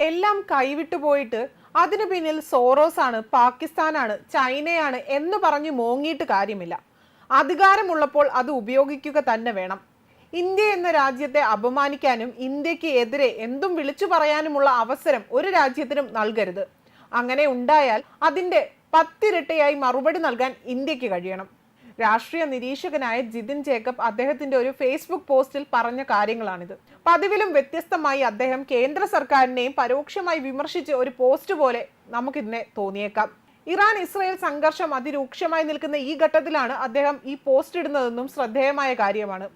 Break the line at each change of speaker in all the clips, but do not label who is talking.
എല്ലാം കൈവിട്ടു പോയിട്ട് അതിനു പിന്നിൽ സോറോസ് ആണ് പാകിസ്ഥാനാണ് ചൈനയാണ് എന്ന് പറഞ്ഞു മോങ്ങിയിട്ട് കാര്യമില്ല. അധികാരമുള്ളപ്പോൾ അത് ഉപയോഗിക്കുക തന്നെ വേണം. ഇന്ത്യ എന്ന രാജ്യത്തെ അപമാനിക്കാനും ഇന്ത്യയ്ക്ക് എതിരെ എന്തും വിളിച്ചു പറയാനുമുള്ള അവസരം ഒരു രാജ്യത്തിനും നൽകരുത്. അങ്ങനെ ഉണ്ടായാൽ അതിന്റെ പത്തിരട്ടയായി മറുപടി നൽകാൻ ഇന്ത്യയ്ക്ക് കഴിയണം. രാഷ്ട്രീയ നിരീക്ഷകനായ ജിതിൻ ജേക്കബ് അദ്ദേഹത്തിന്റെ ഒരു ഫേസ്ബുക്ക് പോസ്റ്റിൽ പറഞ്ഞ കാര്യങ്ങളാണിത്. പതിവിലും വ്യത്യസ്തമായി അദ്ദേഹം കേന്ദ്ര സർക്കാരിനെയും പരോക്ഷമായി വിമർശിച്ച് ഒരു പോസ്റ്റ് പോലെ നമുക്കിതിനെ തോന്നിയേക്കാം. ഇറാൻ ഇസ്രയേൽ സംഘർഷം അതിരൂക്ഷമായി നിൽക്കുന്ന ഈ ഘട്ടത്തിലാണ് അദ്ദേഹം ഈ പോസ്റ്റ് ഇടുന്നതെന്നും ശ്രദ്ധേയമായ കാര്യമാണ്.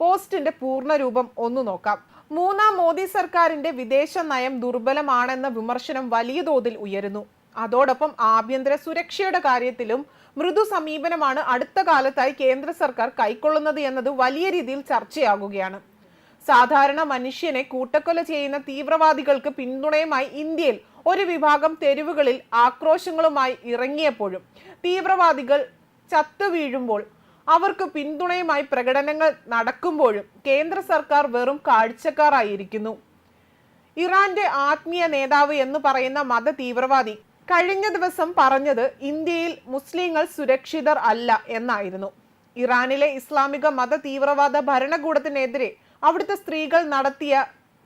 പോസ്റ്റിന്റെ പൂർണ രൂപം ഒന്ന് നോക്കാം. മൂന്നാം മോദി സർക്കാരിന്റെ വിദേശ നയം ദുർബലമാണെന്ന വിമർശനം വലിയ തോതിൽ ഉയരുന്നു. അതോടൊപ്പം ആഭ്യന്തര സുരക്ഷയുടെ കാര്യത്തിലും മൃദു സമീപനമാണ് അടുത്ത കാലത്തായി കേന്ദ്ര സർക്കാർ കൈക്കൊള്ളുന്നത് എന്നത് വലിയ രീതിയിൽ ചർച്ചയാകുകയാണ്. സാധാരണ മനുഷ്യനെ കൂട്ടക്കൊല ചെയ്യുന്ന തീവ്രവാദികൾക്ക് പിന്തുണയുമായി ഇന്ത്യയിൽ ഒരു വിഭാഗം തെരുവുകളിൽ ആക്രോശങ്ങളുമായി ഇറങ്ങിയപ്പോഴും തീവ്രവാദികൾ ചത്തു വീഴുമ്പോൾ അവർക്ക് പിന്തുണയുമായി പ്രകടനങ്ങൾ നടക്കുമ്പോഴും കേന്ദ്ര സർക്കാർ വെറും കാഴ്ചക്കാരായിരിക്കുന്നു. ഇറാന്റെ ആത്മീയ നേതാവ് എന്ന് പറയുന്ന മത തീവ്രവാദി കഴിഞ്ഞ ദിവസം പറഞ്ഞത് ഇന്ത്യയിൽ മുസ്ലിങ്ങൾ സുരക്ഷിതർ അല്ല എന്നായിരുന്നു. ഇറാനിലെ ഇസ്ലാമിക മത തീവ്രവാദ ഭരണകൂടത്തിനെതിരെ അവിടുത്തെ സ്ത്രീകൾ നടത്തിയ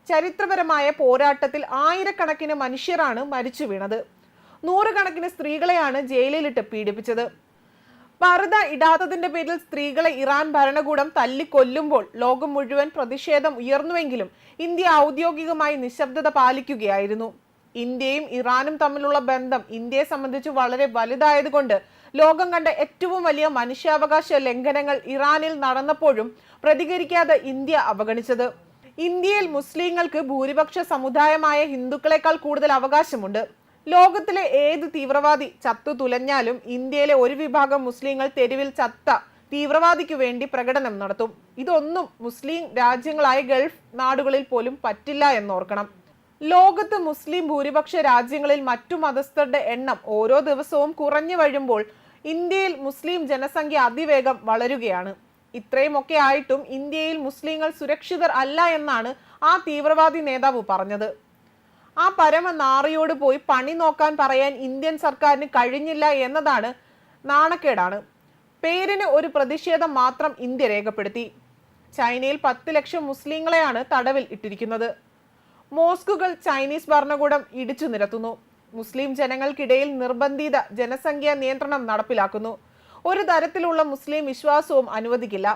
ചരിത്രപരമായ പോരാട്ടത്തിൽ ആയിരക്കണക്കിന് മനുഷ്യരാണ് മരിച്ചു വീണത്. നൂറുകണക്കിന് സ്ത്രീകളെയാണ് ജയിലിലിട്ട് പീഡിപ്പിച്ചത്. പർദ്ദ ഇടാത്തതിന്റെ പേരിൽ സ്ത്രീകളെ ഇറാൻ ഭരണകൂടം തല്ലിക്കൊല്ലുമ്പോൾ ലോകം മുഴുവൻ പ്രതിഷേധം ഉയർന്നുവെങ്കിലും ഇന്ത്യ ഔദ്യോഗികമായി നിശബ്ദത പാലിക്കുകയായിരുന്നു. ഇന്ത്യയും ഇറാനും തമ്മിലുള്ള ബന്ധം ഇന്ത്യയെ സംബന്ധിച്ച് വളരെ വലുതായതുകൊണ്ട് ലോകം കണ്ട ഏറ്റവും വലിയ മനുഷ്യാവകാശ ലംഘനങ്ങൾ ഇറാനിൽ നടന്നപ്പോഴും പ്രതികരിക്കാതെ ഇന്ത്യ അവഗണിച്ചത്. ഇന്ത്യയിൽ മുസ്ലിങ്ങൾക്ക് ഭൂരിപക്ഷ സമുദായമായ ഹിന്ദുക്കളെക്കാൾ കൂടുതൽ അവകാശമുണ്ട്. ലോകത്തിലെ ഏത് തീവ്രവാദി ചത്തു തുലഞ്ഞാലും ഇന്ത്യയിലെ ഒരു വിഭാഗം മുസ്ലിങ്ങൾ തെരുവിൽ ചത്ത തീവ്രവാദിക്ക് വേണ്ടി പ്രകടനം നടത്തും. ഇതൊന്നും മുസ്ലിം രാജ്യങ്ങളായ ഗൾഫ് നാടുകളിൽ പോലും പറ്റില്ല എന്നോർക്കണം. ലോകത്ത് മുസ്ലിം ഭൂരിപക്ഷ രാജ്യങ്ങളിൽ മറ്റു മതസ്ഥരുടെ എണ്ണം ഓരോ ദിവസവും കുറഞ്ഞു വരുമ്പോൾ ഇന്ത്യയിൽ മുസ്ലിം ജനസംഖ്യ അതിവേഗം വളരുകയാണ്. ഇത്രയുമൊക്കെ ആയിട്ടും ഇന്ത്യയിൽ മുസ്ലിങ്ങൾ സുരക്ഷിതർ അല്ല എന്നാണ് ആ തീവ്രവാദി നേതാവ് പറഞ്ഞത്. ആ പരമ നാറിയോട് പോയി പണി നോക്കാൻ പറയാൻ ഇന്ത്യൻ സർക്കാരിന് കഴിഞ്ഞില്ല എന്നതാണ് നാണക്കേടാണ്. പേരിന് ഒരു പ്രതിഷേധം മാത്രം ഇന്ത്യ രേഖപ്പെടുത്തി. ചൈനയിൽ പത്ത് ലക്ഷം മുസ്ലിങ്ങളെയാണ് തടവിൽ ഇട്ടിരിക്കുന്നത്. മോസ്കുകൾ ചൈനീസ് ഭരണകൂടം ഇടിച്ചു നിരത്തുന്നു. മുസ്ലിം ജനങ്ങൾക്കിടയിൽ നിർബന്ധിത ജനസംഖ്യാ നിയന്ത്രണം നടപ്പിലാക്കുന്നു. ഒരു തരത്തിലുള്ള മുസ്ലിം വിശ്വാസവും അനുവദിക്കില്ല.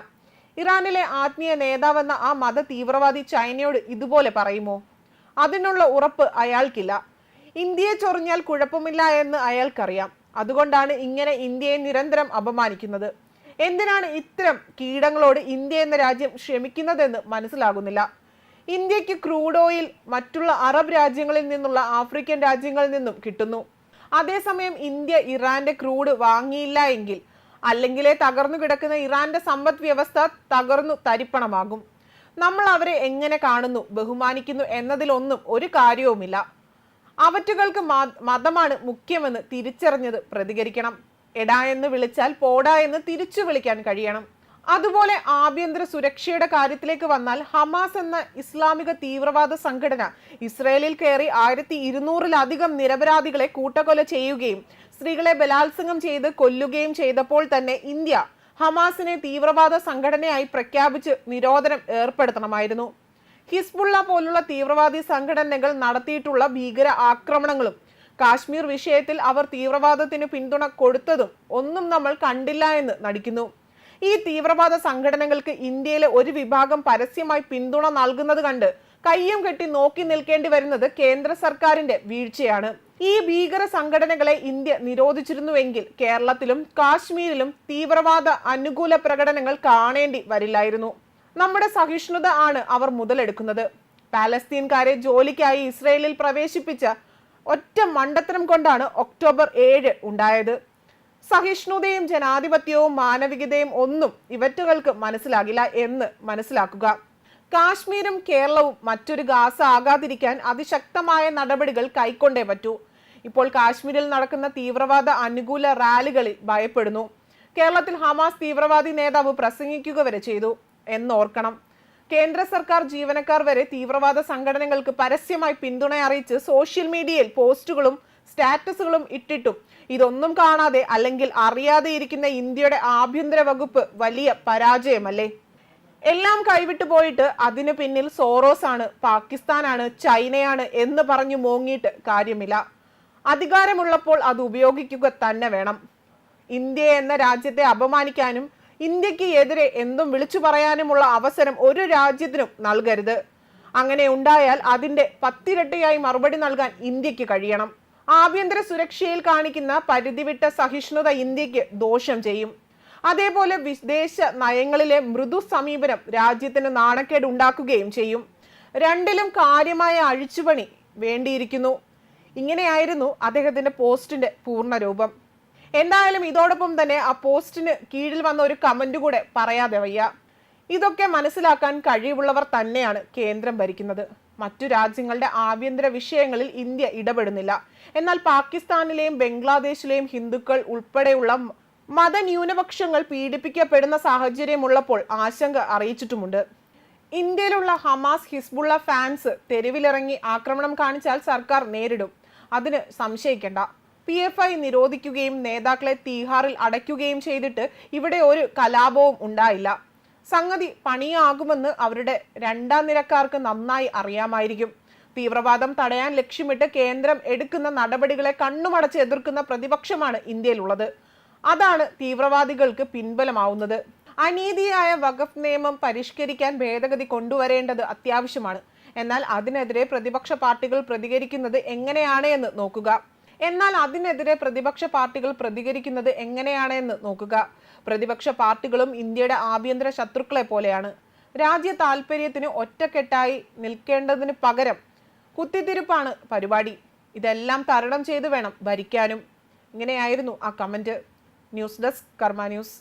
ഇറാനിലെ ആത്മീയ നേതാവെന്ന ആ മത തീവ്രവാദി ചൈനയോട് ഇതുപോലെ പറയുമോ? അതിനുള്ള ഉറപ്പ് അയാൾക്കില്ല. ഇന്ത്യയെ ചൊറിഞ്ഞാൽ കുഴപ്പമില്ല എന്ന് അയാൾക്കറിയാം. അതുകൊണ്ടാണ് ഇങ്ങനെ ഇന്ത്യയെ നിരന്തരം അപമാനിക്കുന്നത്. എന്തിനാണ് ഇത്തരം കീടങ്ങളോട് ഇന്ത്യ എന്ന രാജ്യം ക്ഷമിക്കുന്നതെന്ന് മനസ്സിലാകുന്നില്ല. ഇന്ത്യയ്ക്ക് ക്രൂഡ് ഓയിൽ മറ്റുള്ള അറബ് രാജ്യങ്ങളിൽ നിന്നുള്ള ആഫ്രിക്കൻ രാജ്യങ്ങളിൽ നിന്നും കിട്ടുന്നു. അതേസമയം ഇന്ത്യ ഇറാന്റെ ക്രൂഡ് വാങ്ങിയില്ല എങ്കിൽ അല്ലെങ്കിലേ തകർന്നു കിടക്കുന്ന ഇറാന്റെ സമ്പദ് വ്യവസ്ഥ തകർന്നു തരിപ്പണമാകും. നമ്മൾ അവരെ എങ്ങനെ കാണുന്നു ബഹുമാനിക്കുന്നു എന്നതിലൊന്നും ഒരു കാര്യവുമില്ല. അവറ്റുകൾക്ക് മതമാണ് മുഖ്യമെന്ന് തിരിച്ചറിഞ്ഞത് പ്രതികരിക്കണം. എടാ എന്ന് വിളിച്ചാൽ പോടാ എന്ന് തിരിച്ചു വിളിക്കാൻ കഴിയണം. അതുപോലെ ആഭ്യന്തര സുരക്ഷയുടെ കാര്യത്തിലേക്ക് വന്നാൽ ഹമാസ് എന്ന ഇസ്ലാമിക തീവ്രവാദ സംഘടന ഇസ്രയേലിൽ കയറി ആയിരത്തി ഇരുന്നൂറിലധികം നിരപരാധികളെ കൂട്ടക്കൊല ചെയ്യുകയും സ്ത്രീകളെ ബലാത്സംഗം ചെയ്ത് കൊല്ലുകയും ചെയ്തപ്പോൾ തന്നെ ഇന്ത്യ ഹമാസിനെ തീവ്രവാദ സംഘടനയായി പ്രഖ്യാപിച്ച് നിരോധനം ഏർപ്പെടുത്തണമായിരുന്നു. ഹിസ്ബുള്ള പോലുള്ള തീവ്രവാദി സംഘടനകൾ നടത്തിയിട്ടുള്ള ഭീകര ആക്രമണങ്ങളും കാശ്മീർ വിഷയത്തിൽ അവർ തീവ്രവാദത്തിന് പിന്തുണ കൊടുത്തതും ഒന്നും നമ്മൾ കണ്ടില്ല എന്ന് നടിക്കുന്നു. ഈ തീവ്രവാദ സംഘടനകൾക്ക് ഇന്ത്യയിലെ ഒരു വിഭാഗം പരസ്യമായി പിന്തുണ നൽകുന്നത് കണ്ട് കയ്യും കെട്ടി നോക്കി നിൽക്കേണ്ടി വരുന്നത് കേന്ദ്ര സർക്കാരിന്റെ വീഴ്ചയാണ്. ഈ ഭീകര സംഘടനകളെ ഇന്ത്യ നിരോധിച്ചിരുന്നുവെങ്കിൽ കേരളത്തിലും കാശ്മീരിലും തീവ്രവാദ അനുകൂല പ്രകടനങ്ങൾ കാണേണ്ടി വരില്ലായിരുന്നു. നമ്മുടെ സഹിഷ്ണുത ആണ് അവർ മുതലെടുക്കുന്നത്. പാലസ്തീൻകാരെ ജോലിക്കായി ഇസ്രയേലിൽ പ്രവേശിപ്പിച്ച ഒറ്റ മണ്ടത്തരം കൊണ്ടാണ് ഒക്ടോബർ ഏഴ് ഉണ്ടായത്. സഹിഷ്ണുതയും ജനാധിപത്യവും മാനവികതയും ഒന്നും ഇവറ്റുകൾക്ക് മനസ്സിലാകില്ല എന്ന് മനസ്സിലാക്കുക. കാശ്മീരും കേരളവും മറ്റൊരു ഗാസ ആകാതിരിക്കാൻ അതിശക്തമായ നടപടികൾ കൈക്കൊണ്ടേ പറ്റൂ. ഇപ്പോൾ കാശ്മീരിൽ നടക്കുന്ന തീവ്രവാദ അനുകൂല റാലികളിൽ ഭയപ്പെടുന്നു. കേരളത്തിൽ ഹമാസ് തീവ്രവാദി നേതാവ് പ്രസംഗിക്കുക വരെ ചെയ്തു എന്നോർക്കണം. കേന്ദ്ര സർക്കാർ ജീവനക്കാർ വരെ തീവ്രവാദ സംഘടനകൾക്ക് പരസ്യമായി പിന്തുണ അറിയിച്ച് സോഷ്യൽ മീഡിയയിൽ പോസ്റ്റുകളും സ്റ്റാറ്റസുകളും ഇട്ടിട്ടും. ഇതൊന്നും കാണാതെ അല്ലെങ്കിൽ അറിയാതെ ഇരിക്കുന്ന ഇന്ത്യയുടെ ആഭ്യന്തര വകുപ്പ് വലിയ പരാജയമല്ലേ? എല്ലാം കൈവിട്ടു പോയിട്ട് അതിനു പിന്നിൽ സോറോസ് ആണ് പാകിസ്ഥാനാണ് ചൈനയാണ് എന്ന് പറഞ്ഞു മോങ്ങിയിട്ട് കാര്യമില്ല. അധികാരമുള്ളപ്പോൾ അത് ഉപയോഗിക്കുക തന്നെ വേണം. ഇന്ത്യ എന്ന രാജ്യത്തെ അപമാനിക്കാനും ഇന്ത്യയ്ക്ക് എതിരെ എന്തും വിളിച്ചു പറയാനുമുള്ള അവസരം ഒരു രാജ്യത്തിനും നൽകരുത്. അങ്ങനെ ഉണ്ടായാൽ അതിന്റെ പത്തിരട്ടിയായി മറുപടി നൽകാൻ ഇന്ത്യയ്ക്ക് കഴിയണം. ആഭ്യന്തര സുരക്ഷയിൽ കാണിക്കുന്ന പരിധിവിട്ട സഹിഷ്ണുത ഇന്ത്യയ്ക്ക് ദോഷം ചെയ്യും. അതേപോലെ വിദേശ നയങ്ങളിലെ മൃദു സമീപനം രാജ്യത്തിന് നാണക്കേട് ഉണ്ടാക്കുകയും ചെയ്യും. രണ്ടിലും കാര്യമായ അഴിച്ചുപണി വേണ്ടിയിരിക്കുന്നു. ഇങ്ങനെയായിരുന്നു അദ്ദേഹത്തിന്റെ പോസ്റ്റിന്റെ പൂർണരൂപം. എന്തായാലും ഇതോടൊപ്പം തന്നെ ആ പോസ്റ്റിന് കീഴിൽ വന്ന ഒരു കമന്റ് കൂടെ പറയാതെ വയ്യ. ഇതൊക്കെ മനസ്സിലാക്കാൻ കഴിവുള്ളവർ തന്നെയാണ് കേന്ദ്രം ഭരിക്കുന്നത്. മറ്റു രാജ്യങ്ങളുടെ ആഭ്യന്തര വിഷയങ്ങളിൽ ഇന്ത്യ ഇടപെടുന്നില്ല. എന്നാൽ പാകിസ്ഥാനിലെയും ബംഗ്ലാദേശിലെയും ഹിന്ദുക്കൾ ഉൾപ്പെടെയുള്ള മതന്യൂനപക്ഷങ്ങൾ പീഡിപ്പിക്കപ്പെടുന്ന സാഹചര്യമുള്ളപ്പോൾ ആശങ്ക അറിയിച്ചിട്ടുമുണ്ട്. ഇന്ത്യയിലുള്ള ഹമാസ് ഹിസ്ബുള്ള ഫാൻസ് തെരുവിലിറങ്ങി ആക്രമണം കാണിച്ചാൽ സർക്കാർ നേരിടും. അതിന് സംശയിക്കേണ്ട. പി എഫ് ഐ നിരോധിക്കുകയും നേതാക്കളെ തീഹാറിൽ അടയ്ക്കുകയും ചെയ്തിട്ട് ഇവിടെ ഒരു കലാപവും ഉണ്ടായില്ല. സംഗതി പണിയാകുമെന്ന് അവരുടെ രണ്ടാം നിരക്കാർക്ക് നന്നായി അറിയാമായിരിക്കും. തീവ്രവാദം തടയാൻ ലക്ഷ്യമിട്ട് കേന്ദ്രം എടുക്കുന്ന നടപടികളെ കണ്ണുമടച്ച് എതിർക്കുന്ന പ്രതിപക്ഷമാണ് ഇന്ത്യയിലുള്ളത്. അതാണ് തീവ്രവാദികൾക്ക് പിൻബലമാവുന്നത്. അനീതിയായ വഖഫ് നിയമം പരിഷ്കരിക്കാൻ ഭേദഗതി കൊണ്ടുവരേണ്ടത് അത്യാവശ്യമാണ്. എന്നാൽ അതിനെതിരെ പ്രതിപക്ഷ പാർട്ടികൾ പ്രതികരിക്കുന്നത് എങ്ങനെയാണ് എന്ന് നോക്കുക. എന്നാൽ അതിനെതിരെ പ്രതിപക്ഷ പാർട്ടികൾ പ്രതികരിക്കുന്നത് എങ്ങനെയാണ് എന്ന് നോക്കുക. പ്രതിപക്ഷ പാർട്ടികളും ഇന്ത്യയുടെ ആഭ്യന്തര ശത്രുക്കളെ പോലെയാണ്. രാജ്യ താല്പര്യത്തിന് ഒറ്റക്കെട്ടായി നിൽക്കേണ്ടതിന് പകരം കുത്തിത്തിരിപ്പാണ് പരിപാടി. ഇതെല്ലാം തരണം ചെയ്ത് വേണം ഭരിക്കാനും. ഇങ്ങനെയായിരുന്നു ആ comment news desk Karma news.